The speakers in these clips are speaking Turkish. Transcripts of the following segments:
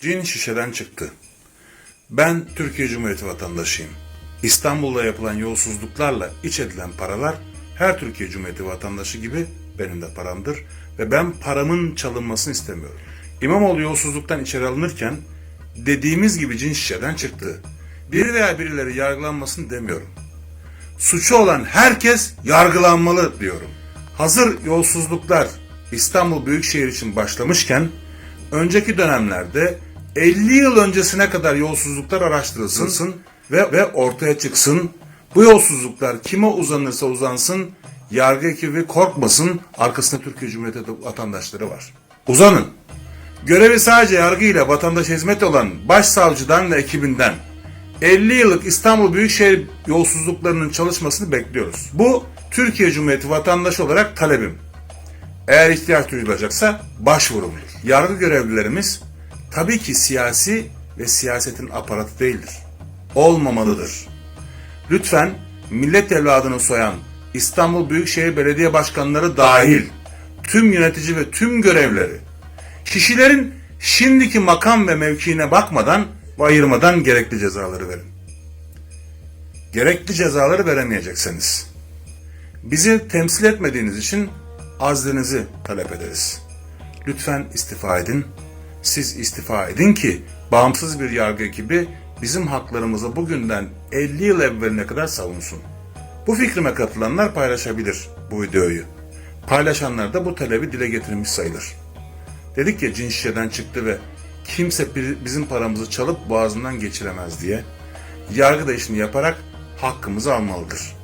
Cin şişeden çıktı. Ben Türkiye Cumhuriyeti vatandaşıyım. İstanbul'da yapılan yolsuzluklarla iç edilen paralar her Türkiye Cumhuriyeti vatandaşı gibi benim de paramdır ve ben paramın çalınmasını istemiyorum. İmamoğlu yolsuzluktan içeri alınırken dediğimiz gibi cin şişeden çıktı. Biri veya birileri yargılanmasın demiyorum. Suçu olan herkes yargılanmalı diyorum. Hazır yolsuzluklar İstanbul Büyükşehir için başlamışken önceki dönemlerde 50 yıl öncesine kadar yolsuzluklar araştırılsın ve, ve ortaya çıksın. Bu yolsuzluklar kime uzanırsa uzansın, yargı ekibi korkmasın, arkasında Türkiye Cumhuriyeti vatandaşları var. Uzanın. Görevi sadece yargı ile vatandaşa hizmet olan başsavcıdan ve ekibinden 50 yıllık İstanbul Büyükşehir yolsuzluklarının çalışmasını bekliyoruz. Bu Türkiye Cumhuriyeti vatandaşı olarak talebim. Eğer ihtiyaç duyulacaksa başvurulur. Yargı görevlilerimiz tabii ki siyasi ve siyasetin aparatı değildir. Olmamalıdır. Lütfen millet evladını soyan İstanbul Büyükşehir Belediye Başkanları dahil tüm yönetici ve tüm görevleri kişilerin şimdiki makam ve mevkiine bakmadan ve ayırmadan gerekli cezaları verin. Gerekli cezaları veremeyecekseniz bizi temsil etmediğiniz için azlinizi talep ederiz. Lütfen istifa edin. Siz istifa edin ki bağımsız bir yargı ekibi bizim haklarımızı bugünden 50 yıl evveline kadar savunsun. Bu fikrime katılanlar paylaşabilir bu videoyu. Paylaşanlar da bu talebi dile getirmiş sayılır. Dedik ya cin şişeden çıktı ve kimse bizim paramızı çalıp boğazından geçiremez diye. Yargı da işini yaparak hakkımızı almalıdır.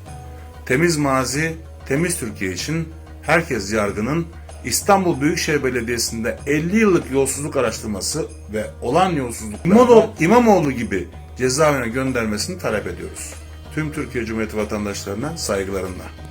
Temiz mazi, temiz Türkiye için herkes yargının İstanbul Büyükşehir Belediyesi'nde 50 yıllık yolsuzluk araştırması ve olan yolsuzluk İmamoğlu, gibi cezaevine göndermesini talep ediyoruz. Tüm Türkiye Cumhuriyeti vatandaşlarına saygılarımla.